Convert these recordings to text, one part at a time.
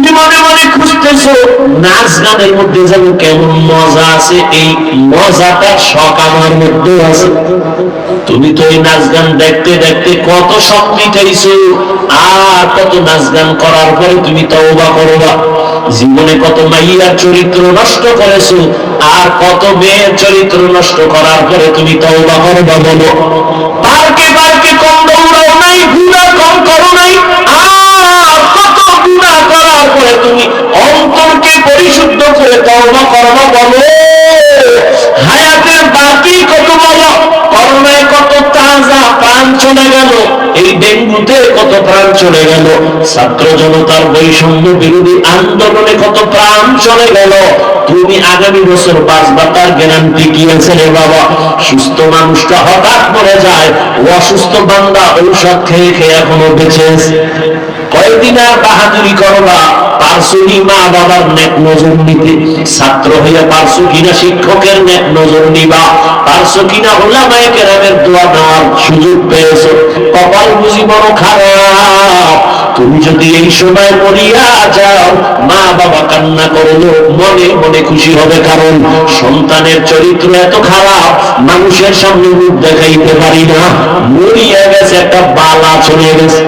তুমি মনে মনে খুঁজতেছো, নাচ গানের মধ্যে যেন কেমন মজা আছে, এই মজাটা শখ আমার মধ্যে আছে। তুমি তো এই নাচ গান দেখতে দেখতে কত শখ মিটাইছো, আর কত নাচ গান করার পরে তুমি তওবা করবা জীবনে কত মাইয়ার চরিত্র নষ্ট করেছ, আর কত মেয়ের চরিত্র নষ্ট করার পরে তুমি তওবা করবা বলো। পার্কে পার্কে কম দৌড়াও নাই গুণা কম করো নাই, আর করার পরে তুমি অন্তরকে পরিশুদ্ধ করে কর্ম বলো। হায়াতের বাকি কত বলো? করোনায় কত তাজা প্রাণ চলে গেল। এই ডেঙ্গুতে কত প্রাণ চলে গেল। ছাত্র জনতার বৈষম্য বিরোধী আন্দোলনে কত প্রাণ চলে গেল। তুমি আগামী বছর বাঁচবা তার গ্যারান্টি কি আছে রে বাবা? সুস্থ মানুষটা হঠাৎ মরে যায় অসুস্থ বান্দা ঔষধ খেয়ে খেয়ে এখনও বেঁচে কয়েকদিন আর বাহাদুরি করবা মা বাবার নেক নজর নিতে। ছাত্র হইয়া কিনা শিক্ষকের নেক নজর নিবা। কিনা কেরামের দোয়া সুযোগ পেয়েছ। কপাল বুঝি বড় খারাপ। তুমি যদি এই সময় মরিয়া যাও, মা বাবা কান্না করল মনে মনে খুশি হবে, কারণ সন্তানের চরিত্র এত খারাপ, মানুষের সামনে মুখ দেখাইতে পারি না। মরিয়া গেছে, একটা বালা চলে গেছে।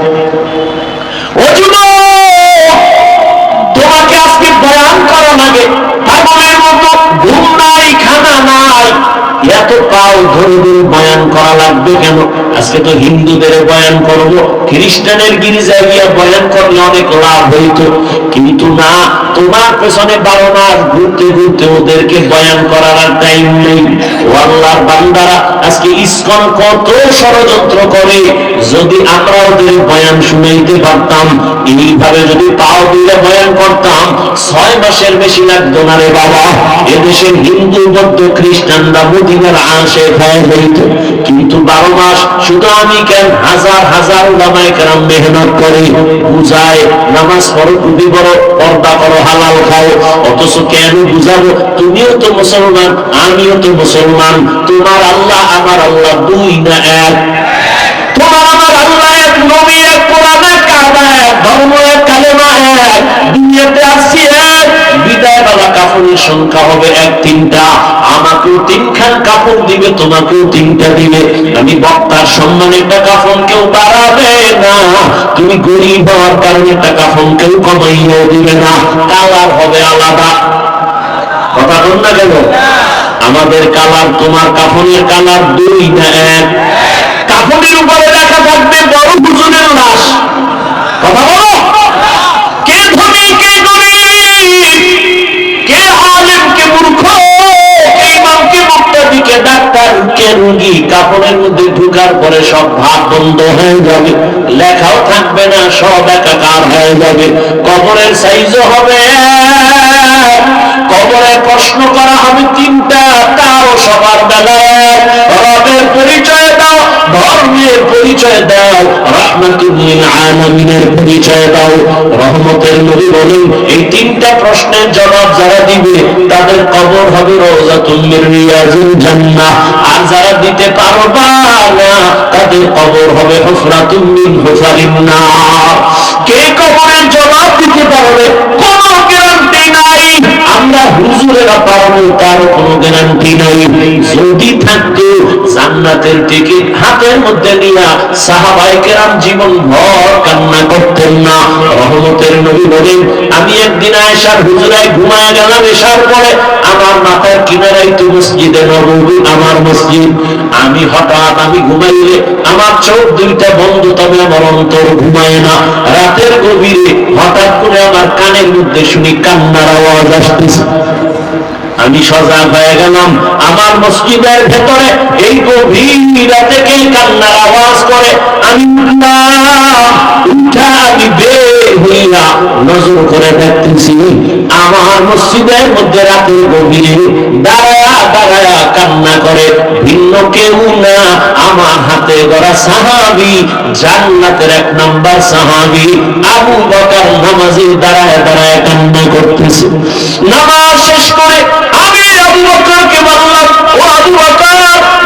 তোমাকে আজকে বয়ান করার লাগে এত পাও ধরে ধরে বয়ান করা লাগবে কেন? আজকে তো হিন্দুদের বয়ান করব, খ্রিস্টানের গির্জায় গিয়ে বয়ান করলে অনেক লাভ হইত। কিন্তু না, তোমার পেছনে বারো মাস ঘুরতে ঘুরতে ওদেরকে বয়ান করার টাইম নেই। ও আল্লাহর বান্দারা আজকে কত ষড়যন্ত্র করে যদি আমরা ওদের বয়ান শুনাইতে পারতাম, এইভাবে যদি পাও দিলে বয়ান করতাম, ছয় মাসের বেশি লাগতো না রে বাবা। এদেশের হিন্দু, বৌদ্ধ খ্রিস্টানরা আশে ভয় হইত কিন্তু বারো মাস শুধু আমি কেন হাজার হাজার কেরাম মেহনত করে, বুঝায়, নামাজ পড়ো, টুপি পড়ো, পর্দা করো, হালাল খাও। অথচ কেন বুঝাবো? তুমিও তো মুসলমান, আমিও তো মুসলমান। তোমার আল্লাহ আমার আল্লাহ দুই না এক। তোমার আমার আল্লাহ এক, নবী এক, কোরআন এক, কাবা এক, ধর্ম এক, কালেমা এক, দুনিয়াতে আসছি এক। বিদায় বেলা কাপড়ের সংখ্যা হবে এক তিনটা। আমাকেও তিনখান কাপড় দিবে, তোমাকেও তিনটা দিবে। আমি বক্তার সম্মানে একটা কাফন কেউ বাড়াবে না। তুমি গরিব হওয়ার কারণে একটা কাফন কেউ কমাইয়াও দিবে না। কালার হবে আলাদা। কথা বল না কেন? আমাদের কালার তোমার কাফনের কালার দুই না এক উপরে লেখা থাকবে, বড় হুজুরের লাশ। কথা বলো? কে ধনী, কে গরিব? কে মূর্খ কে ইমাম কে মুক্তাদি ডাক্তার, কে রোগী? কাপড়ের মধ্যে ঢুকার পরে সব ভাব বন্ধ হয়ে যাবে। লেখাও থাকবে না, সব একাকার হয়ে যাবে। কবরের সাইজও হবে। কবরে প্রশ্ন করা হবে তিনটা তাও সবার বেলায়। রবের পরিচয় দাও, ধর্মের পরিচয় দাও আলামিনের পরিচয় দাও। রহমতের এই তিনটা প্রশ্নের জবাব যারা দিবে, তাদের কবর হবে আর যারা দিতে পারবা না, তাদের কবর হবে কে কবরের জবাব দিতে পারবে? গ্যারান্টি নাই যদি থাকতো জান্নাতের টিকিট হাতের মধ্যে নিয়া সাহাবাই কেরাম জীবন ভর কান্না করতেন না। রহমতের নবী বলেন, আমি একদিন আয়েশার হুজুরায় ঘুমায় গেলাম, এসার পরে আমার মাথার কিনারাই তো মসজিদে নবী আমার মসজিদ। আমি হঠাৎ আমি ঘুমাইলে আমার চোখ দুইটা বন্ধ, তবে আমার অন্তর ঘুমায় না। রাতের গভীরে হঠাৎ করে আমার কানের মধ্যে শুনি কান্নার আওয়াজ আসতেছে। আমি সজাগ হয়ে গেলাম। আমার মসজিদের ভেতরে এই গভীর রাতে কান্নার আওয়াজ করে আমি উঠা আমি হইয়া নজর করে দেখতেছি। আমার মসজিদের মধ্যে রাতের গভীরে দাঁড়ায়া দাঁড়ায়া কান্না করে, ভিন্ন কেউ না, আমার হাতে গড়া সাহাবি, জান্নাতের এক নাম্বার সাহাবি, আবু বকর নামাজে দাঁড়ায় দাঁড়ায় কান্না করতেছে। নামাজ শেষ করে আমি আবু বকরকে বললাম, ও আবু বকর,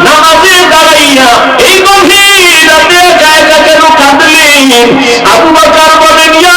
নামাজে দাঁড়াইয়া এই গভীর রাতে একা কেন কাঁদলেন আবু বকর বলেন, ইয়া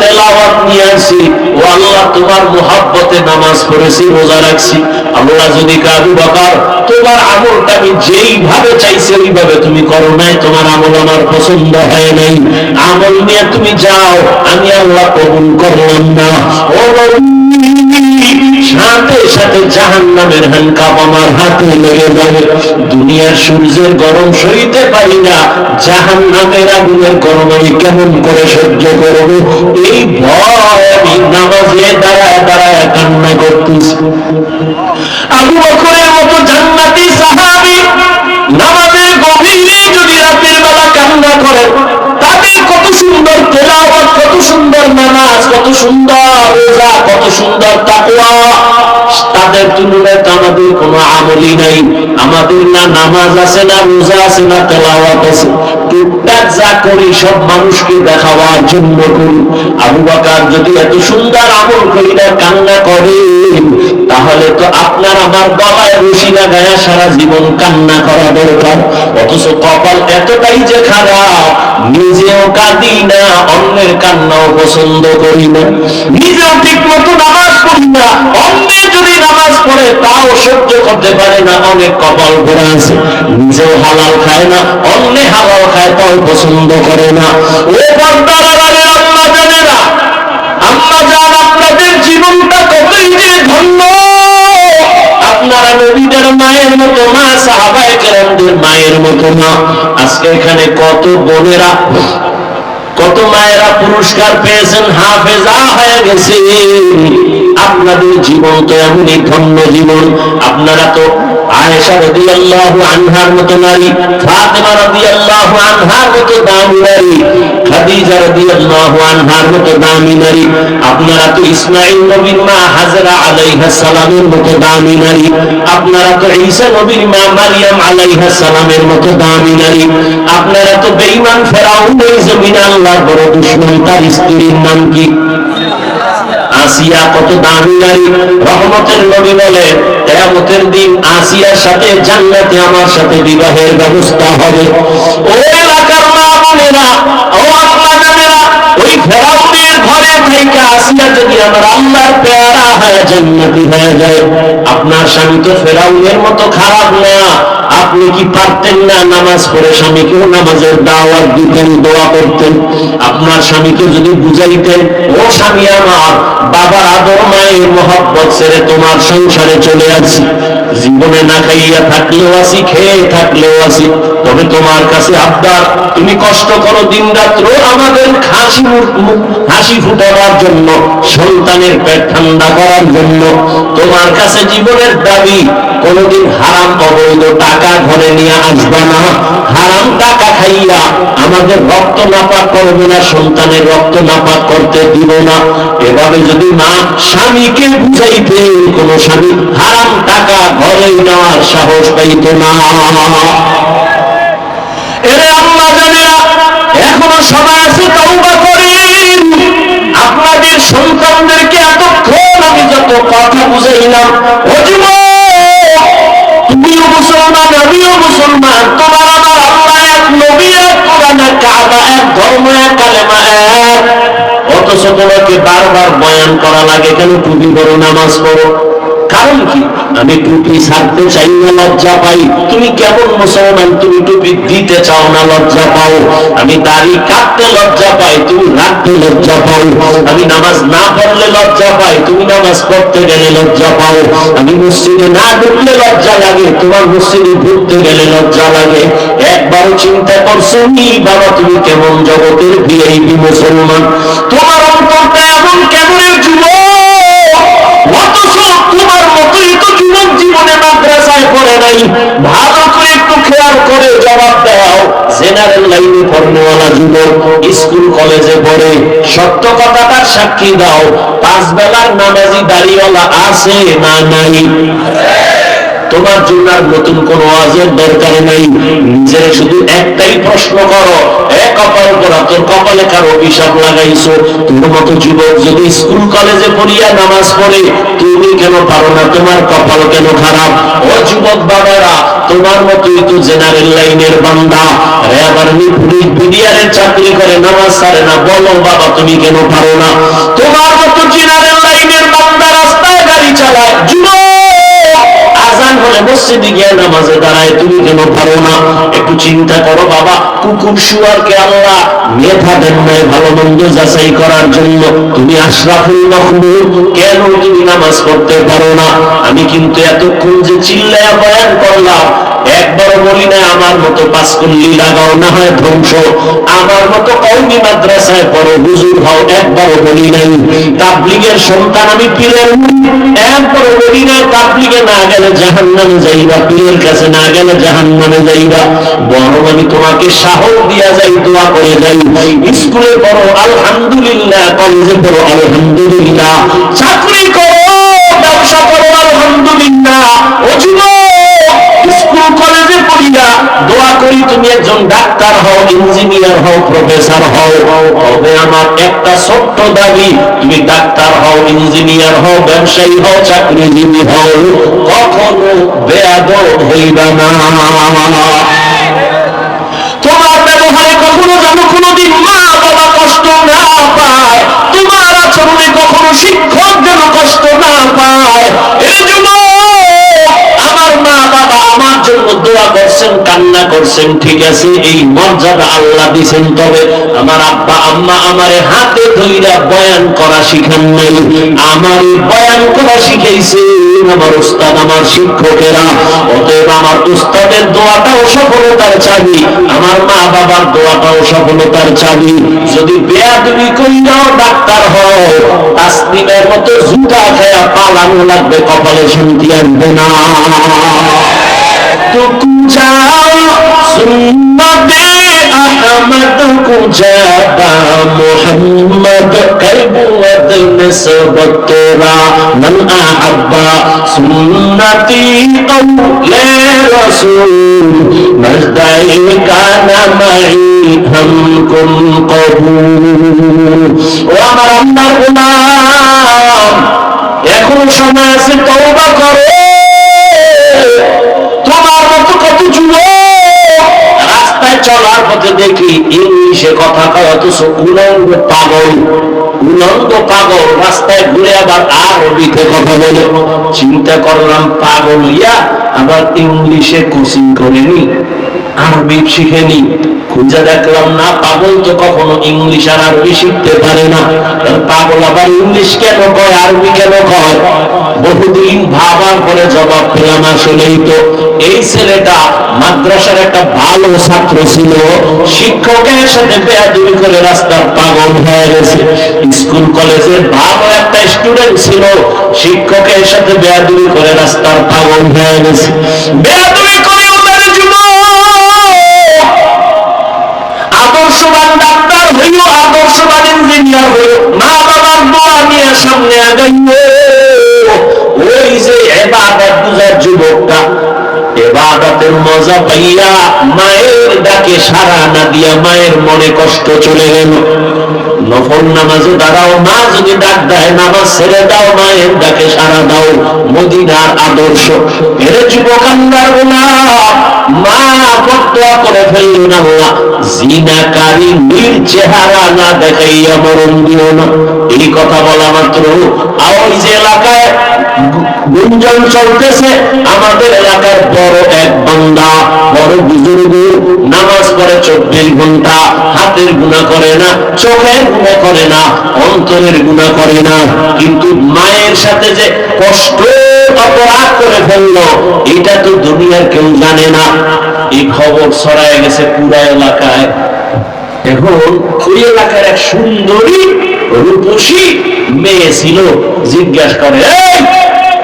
তেলাওয়াত নিয়ে আসি ও আল্লাহ, তোমার মোহাব্বতে নামাজ পড়েছি, রোজা রাখছি। আমরা যদি কাবু বাবার তোমার আমলটা আমি যেইভাবে চাইছি, ওইভাবে তুমি করো নাই। তোমার আমল আমার পছন্দ হয় নাই। আমল নিয়ে তুমি যাও, আমি আল্লাহ কবুল করলাম না। ও সাথে সাথে জাহান নামের হ্যান্ডকাপ আমার হাতে লেগে যাবে দুনিয়ার সূর্যের গরম সইতে পারি না জাহান নামের আগুনের গরম আমি কেমন করে সহ্য করব? এই ভয় আমি নামাজে দাঁড়ায় দাঁড়ায় কান্না করতেছি। আবু বকরের মতো জান্নাতি সাহাবি নামাজের গভীরে যদি রাতের বেলা কান্না করে, তাদের কত সুন্দর নামাজ কত সুন্দর রোজা, কত সুন্দর তাকওয়া। তাদের তুলনায় তো আমাদের কোনো আমলই নাই। আমাদের না নামাজ আছে, না রোজা আছে, না তেলাওয়াত আছে। টুকটাক যা করি, সব মানুষকে দেখাবার জন্য করি। আবু বাকার যদি এত সুন্দর আমল করি না কান্না করে তাহলে তো আপনার আমার গলায় রশি লাগায়া সারা জীবন কান্না করা দরকার। অথচ কপাল এতটাই যে খারাপ, নিজেও কাঁদি না, অন্যের কান্নাও পছন্দ করি না। নিজেও ঠিক মতো নামাজ পড়ি না, অন্যের যদি নামাজ পড়ে, তাও সহ্য করতে পারে না, অনেক কপাল ভরা আছে। নিজেও হালাল খায় না, অন্য হালাল খায়, তাও পছন্দ করে না। ও পর্দারালের আম্মা জানেরা, আম্মা জান, আপনাদের জীবনটা কতই যে নবীদের মায়ের মতো মা মায়ের মতো মা। আজকে এখানে কত বোনেরা, কত মায়েরা পুরস্কার পেয়েছেন, হাফেজা হয়ে গেছে। আপনাদের জীবন তো এমনই ধন্য জীবন। আপনারা তো আয়েশা রাদিয়াল্লাহু আনহার মতো নারী, ফাতেমা রাদিয়াল্লাহু আনহার মতো দামি নারী, খাদিজা রাদিয়াল্লাহু আনহার মতো দামি নারী আপনারা তো ইসমাঈল নবীর মা হাজরা আলাইহা সালামের মতো দামি নারী আপনারা তো ঈসা নবীর মা মারিয়াম আলাইহা সালামের মতো দামি নারী আপনারা তো বেঈমান ফেরাউনের জমিনে আল্লাহর বড় দুশমন, তার স্ত্রীর নাম কি? আসিয়া কত দামি নারী রহমতের নবী বলে, কেয়ামতের দিন আসিয়ার সাথে জান্নাতে আমার সাথে বিবাহের ব্যবস্থা হবে। ও এলাকার মা বোনেরা থেকে আসিয়া যদি আমার আল্লাহর পেয়ারা হয়ে হয়ে যায়, আপনার স্বামী তো মতো খারাপ না। আপনি কি পারতেন না নামাজ পড়ে স্বামীকেও নামাজের দিতেন, দোয়া করতেন? আপনার স্বামীকে যদি বুঝাইতেন, ও স্বামী আমার, বাবার আদর, মায়ের মহব্বত ছেড়ে তোমার সংসারে চলে আসি। জীবনে না খাইয়া থাকলেও আসি, খেয়ে থাকলেও আসি। তবে তোমার কাছে আবদার, তুমি কষ্ট করো দিন রাত্র আমাদের হাসি হাসি ফুটাবার জন্য, সন্তানের পেট ঠান্ডা করার জন্য। তোমার কাছে জীবনের দাবি, কোনদিন হারাম, অবৈধ টাকা ঘরে নিয়ে আসবে না। হারাম টাকা খাইয়া আমাদের রক্ত নাপাক করবে না, সন্তানের রক্ত নাপাক করতে দিব না। এভাবে যদি মা স্বামীকে বুঝাইতে, কোন স্বামী হারাম টাকা ঘরে নেওয়ার সাহস পাইত না। এরে জানেরা এখনও সময় আছে করেন আপনাদের সন্তানদেরকে এতক্ষণ আমি যত কথা বুঝাইলাম তুমিও মুসলমান, আমিও মুসলমান, তোমার আমার এক নবী, এক কোরআন, এক কাবা, এক ধর্ম, এক কালেমা, এক। অথচ তোমাকে বারবার বয়ান করা লাগে কেন? টুপি করো নামাজ পড়ো। কারণ কি? আমি টুপি ছাড়তে চাই না, লজ্জা পাই। তুমি কেমন মুসলমান, তুমি টুপি দিতে চাও না, লজ্জা পাও। আমি দাড়ি কাটতে লজ্জা পাই, তুমি রাখতে লজ্জা পাও। আমি নামাজ না পড়লে লজ্জা পাই, তুমি নামাজ পড়তে গেলে লজ্জা পাও। আমি মসজিদে না ঢুকলে লজ্জা লাগে, তোমার মসজিদে ঢুকতে গেলে লজ্জা লাগে। একবারও চিন্তা করছ নি, বাবা, তুমি কেমন জগতের ভিআইপি মুসলমান? তোমার অন্তরটা এমন কেমনের যুবক? জীবনে মাদ্রাসায় পড়ে নাই, ভালো করে একটু খেয়াল করে জবাব দাও। জেনারেল লাইনে পড়নেওয়ালা যুবক, স্কুল কলেজে পড়ে, সত্য কথাটার সাক্ষী দাও। পাঁচ বেলার নামাজি দাড়িওয়ালা আছে না নাই? তোমার জন্য আর নতুন কোন ওয়াজের দরকার নেই। নিজের শুধু একটাই প্রশ্ন করো এক কপাল করা তোর কপালে কারও অভিশাপ লাগাইছো? তোর মতো যুবক যদি স্কুল কলেজে পড়িয়া নামাজ পড়ে, তুমি কেন পারো না? তোমার কপাল কেন খারাপ? ও যুবক বাবারা, তোমার মতোই তো জেনারেল লাইনের বান্দা। রেবার পুলিশ বিডিআরের চাকরি করে, নামাজ সারে না। বলো বাবা, তুমি কেন পারো না? তোমার মতো জেনারেল লাইনের বান্দা রাস্তায় গাড়ি চালায়, যুবক হলে মসজিদে গিয়ে নামাজে দাঁড়ায়, তুমি কেন পারো না। একটু চিন্তা করো বাবা, কুকুর শুয়ারকে আল্লাহ? মেধা দেন নাই ভালো মন্দ যাচাই করার জন্য। তুমি আশরাফুল মখলুক, কেন তুমি নামাজ পড়তে পারো না? আমি কিন্তু এতক্ষণ যে চিল্লায়া বয়ান করলাম একবার বলি না আমার মতো পাঁচকুল্লি লাগাও, না হয় ধ্বংস। আমার মতো কৌমি মাদ্রাসায় পড়ো, হুজুর হও, একবারও বলি নাই। তাবলিগের সন্তান আমি পীরের একবারও বলি না তাবলিগে না গেলে জাহান নামে যাইবা, পীরের কাছে না গেলে জাহান নামে যাইবা। বরং আমি তোমাকে সাহস দিয়া যাই, দোয়া করে যাই। স্কুলে পড়ো, আলহামদুলিল্লাহ, কলেজে পড়ো, আলহামদুলিল্লাহ। চাকরি করো, ব্যবসা করো, আলহামদুলিল্লাহ। ও কলেজে দোয়া করি তুমি একজন ডাক্তার হও, ইঞ্জিনিয়ার হও, প্রফেসর হও। তবে আমার একটা ছোট্ট দাবি, তুমি ডাক্তার হও, ইঞ্জিনিয়ার হও, ব্যবসায়ী হও, চাকরিজীবী হও। কখনো বেয়াদ হইবা না। তোমার ব্যবহারে কখনো যেন কোনোদিন মা বাবা কষ্ট না পায়, তোমার আচরণে কখনো শিক্ষক যেন কষ্ট না পায়। এই জন্য আমার মা বাবা আমার জন্য দোয়া করছেন, কান্না করছেন, ঠিক আছে, এই মর্যাদা আল্লাহ দিছেন, তবে আমার আব্বা, আম্মা আমারে হাতে ধইরা বয়ান করা শিখান নাই। আমার বয়ান করা শিখাইছে আমার উস্তাদ, আমার শিক্ষকেরা। অতএব আমার উস্তাদের দোয়াটাও সফলতার চাবি, আমার মা বাবার দোয়াটাও সফলতার চাবি। যদি বেয়াদবি কইরাও ডাক্তার হও, তাসনিমের মতো জুতা খায়া পালানো লাগবে, কপালে শান্তি আনবে না। تو جاؤ سنت احمد کو جابا محمد قیبوت نسبت تیرا من احبا سنتی قول رسول مجدائی کان معی ہم کن قبول ও চলার পথে দেখি ইংলিশে কথা কয় অথচ উলঙ্গ পাগল। উলঙ্গ পাগল, রাস্তায় ঘুরে আবার আরবিতে কথা বলে। চিন্তা করলাম, পাগল ইয়া, আবার ইংলিশে কোচিং করেনি, আরবি শিখেনি। খুঁজে দেখলাম না, পাগল তো কখনো ইংলিশ আর আরবি শিখতে পারে না। পাগল আবার ইংলিশ কেন কয়, আরবি কেন কয়? বহুদিন ভাবার পরে জবাব পেলাম আসলেই তো। এই ছেলেটা মাদ্রাসার একটা ভালো ছাত্র ছিল। শিক্ষকের সাথে বেয়াদবি করে রাস্তার পাগল হয়ে গেছে। স্কুল কলেজের ভালো একটা স্টুডেন্ট ছিল, শিক্ষকের সাথে বেয়াদবি করে রাস্তার পাগল হয়ে গেছে। বেয়াদবি ইঞ্জিনিয়ার হইও মা বাবার দোয়া নিয়ে সামনে আগাইও। ওই যে যুবকটা এবাদতের মজা পাইয়া মায়ের ডাকে সারা না দিয়া মায়ের মনে কষ্ট চলে গেল। নফল নামাজে দাঁড়াও, মা যদি ডাক দেয়, নামাজ ছেড়ে দাও, মায়ের ডাকে সারা দাও, মদিনার আদর্শ। এর যুবক আল্লাহর মা ফতোয়া করে ফেললেন না জিনাকারী নীল চেহারা না দেখাইয়া মরণ দিও না। এই কথা বলা মাত্র আর ওই যে এলাকায় গুঞ্জন চলতেছে। আমাদের এলাকার বড় এক বান্দা বড় বুজুর্গ নামাজ পড়ে চব্বিশ ঘণ্টা হাতের গুণা করে না চোখের গুণা করে না অন্তরের গুণা করে না। কিন্তু মায়ের সাথে যে কষ্ট অপরাধ করে ফেলল এটা তো দুনিয়ার কেউ জানে না। এই খবর ছড়ায় গেছে পুরা এলাকায়। এখন ওই এলাকার এক সুন্দরী রূপসী মেয়ে ছিল জিজ্ঞাসা করে "এই,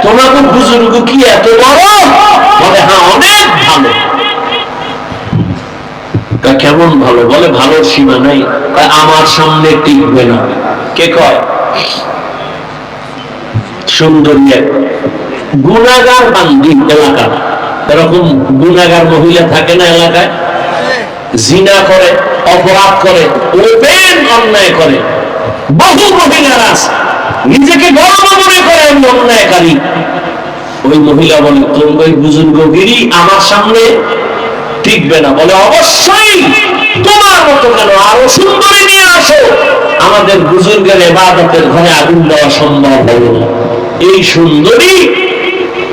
তোমাকে বুজুর্গ কি এত বড়? বলে হ্যাঁ অনেক ভালো। তা কেমন ভালো? বলে সীমা নাই। আমার সামনে টিকবে না। কে কয়? সুন্দরী এক গুণাগার বান্দি এলাকা এরকম গুণাগার মহিলা থাকে না এলাকায়? জিনা করে, অপরাধ করে, ওপেন অন্যায় করে। বহু মহিলারা আছে। নিজেকে আমি অন্যায়কারী ওই মহিলা বলে তুমি ওই বুজুর্গগিরি আমার সামনে টিকবে না। বলে, অবশ্যই। তোমার মতো কেন? আরও সুন্দরী নিয়ে আসো। আমাদের বুজুর্গের এবাদতের ঘরে আগুন দেওয়া সম্ভব হলো এই সুন্দরী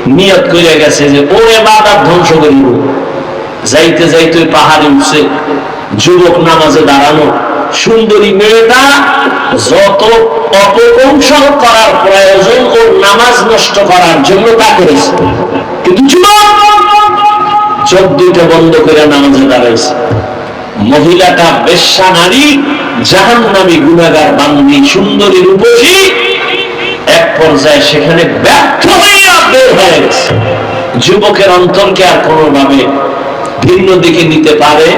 নিয়ত করে গেছে যে ও এবাদত ধ্বংস করিব। যাইতে যাইতে পাহাড়ে উঠছে, যুবক নামাজে দাঁড়ানো সুন্দরী মেয়েটা যত অপকৌশল করার প্রয়োজন, ওর নামাজ নষ্ট করার জন্য তা করেছে। কিন্তু দুইটা বন্ধ করে নামাজে দাঁড়াইছে। মহিলাটা বেশ্যা নারী জাহান নামী গুণাগার বান্দি, সুন্দরী রূপসী, এক পর্যায়ে সেখানে ব্যর্থ হইয়া বের হয়ে গেছে। যুবকের অন্তরকে আর কোনোভাবে ভিন্ন দিকে নিতে পারে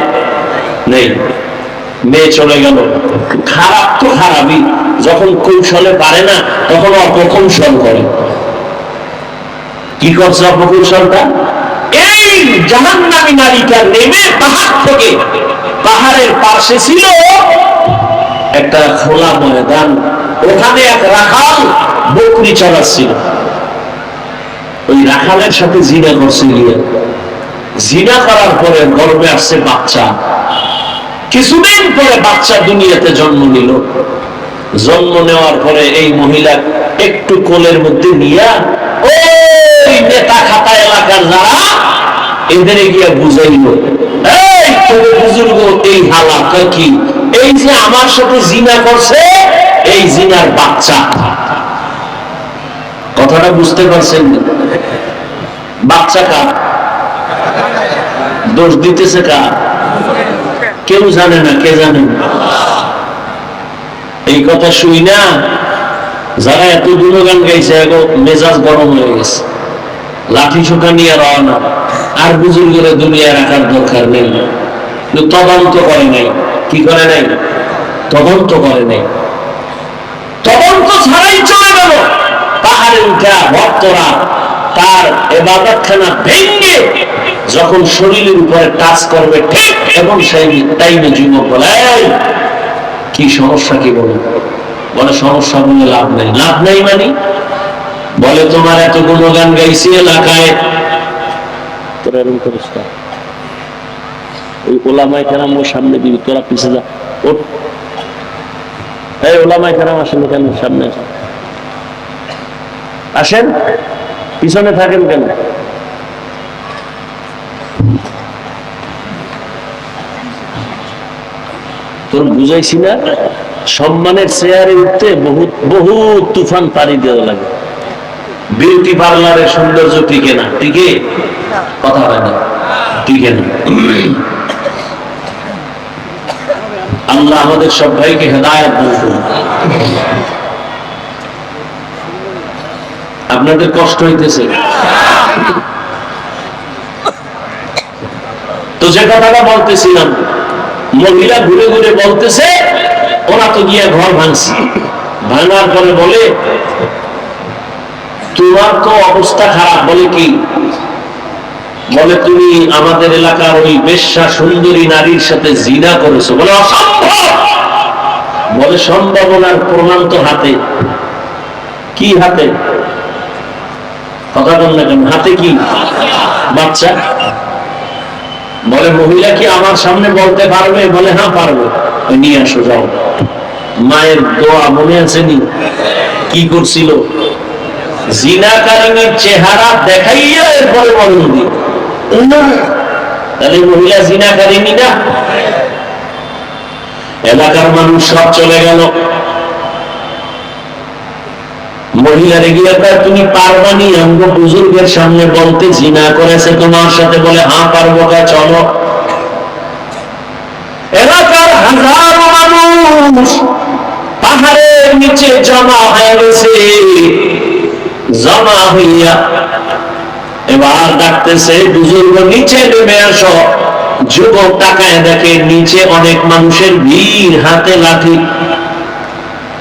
নেই। মেয়ে চলে গেল। খারাপ তো খারাপই যখন কৌশলে পারে না, তখন অপকৌশল করে। কি করছে অপকৌশলটা? এই নারীটা নেমে পাহাড় থেকে। পাহাড়ের পাশে ছিল একটা খোলা ময়দান। ওখানে এক রাখাল বকরি চড়াচ্ছিল। ওই রাখালের সাথে জিনা করছে গিয়ে জিনা করার পরে গর্বে আসছে বাচ্চা। কিছুদিন পরে বাচ্চা দুনিয়াতে জন্ম নিল। জন্ম নেওয়ার পরে এই মহিলা একটু কোলের মধ্যে নিয়া ওই নেতা খাতা এলাকার যারা, এদের গিয়া বুঝাইল, এই তোর বুজুর্গ, এই হালা কয় কি? এই যে আমার সাথে জিনা করছে, এই জিনার বাচ্চা। কথাটা বুঝতে পারছেন বাচ্চা কার? দোষ দিতেছে কার? কেউ জানে না, কে জানে? এই কথা শুই না, যারা এত গুণগান গাইছে এখন মেজাজ গরম হয়ে গেছে। লাঠি শুকা নিয়ে রওনা। আর বুজুর্গের দুনিয়া রাখার দরকার নেই। তদন্ত করে নাই। কি করে নাই? তদন্ত করে নাই। তদন্ত ছাড়াই চলে গেল। পাহাড়ে উঠা ভক্তরা তার এবাদতখানা ভেঙ্গে যখন শরীরের উপরে টাচ করবে, ঠিক, এবং সেই টাইমে যুবক বলে কি সমস্যা কি বলে? বলে, সমস্যা বলে লাভ নাই। লাভ নাই মানে? বলে, তোমার এত গুণগান গাইছি এলাকায়। করিস। ওই ওলামাই ওর সামনে দিবি, তোরা পিছে যা। ওঠ। এই ওলামাই আসেন কেন সামনে। আসেন? পিছনে থাকেন কেন? তোর বুঝাইছি না, সম্মানের চেয়ারে উঠতে বহুত বহু তুফান পাড়ি দেওয়া লাগে। বিউটি পার্লারের সৌন্দর্য টিকে না। টিকে? কথা হয় না। টিকে না। আল্লাহ আমাদের সব ভাইকে হেদায়ত দান আপনাদের কষ্ট হইতেছে। তো যে কথাটা বলতেছিলাম মহিলা ঘুরে ঘুরে বলতেছে, ওরা তো গিয়ে ঘর ভাঙছে। ভাঙার পরে বলে, তোমার তো অবস্থা খারাপ। বলে কি? বলে, তুমি আমাদের এলাকার ওই বেশ্যা সুন্দরী নারীর সাথে জিনা করেছ। বলে, অসম্ভব! বলে, সম্ভাবনার প্রমাণ তো হাতে। কি হাতে? কথা বল না কেন, হাতে কি? বাচ্চা? বলে, মহিলা কি আমার সামনে বলতে পারবে? বলে হ্যাঁ পারবে। নিয়ে আসো, যাও। মায়ের দোয়া মনে আছে নি? কি করছিল? জিনাকারিনীর চেহারা দেখাইয়া এরপরে বলেন দি তাহলে মহিলা জিনাকারিনী না? এলাকার মানুষ সব চলে গেল। মহিলারে গিয়ে তুমি পারবানি আমগো বুজুর্গের সামনে বলতে জিনা করেছে তোমার সাথে বলে হ্যাঁ পারব কয়, চলো। এলাকার হাজারো মানুষ পাহাড়ের নিচে জমা হয়ে গেছে। জমা হইয়া এবার ডাকতেছে বুজুর্গ নিচে নেমে আসো। যুবক তাকায় দেখে নিচে অনেক মানুষের ভিড় হাতে লাঠি।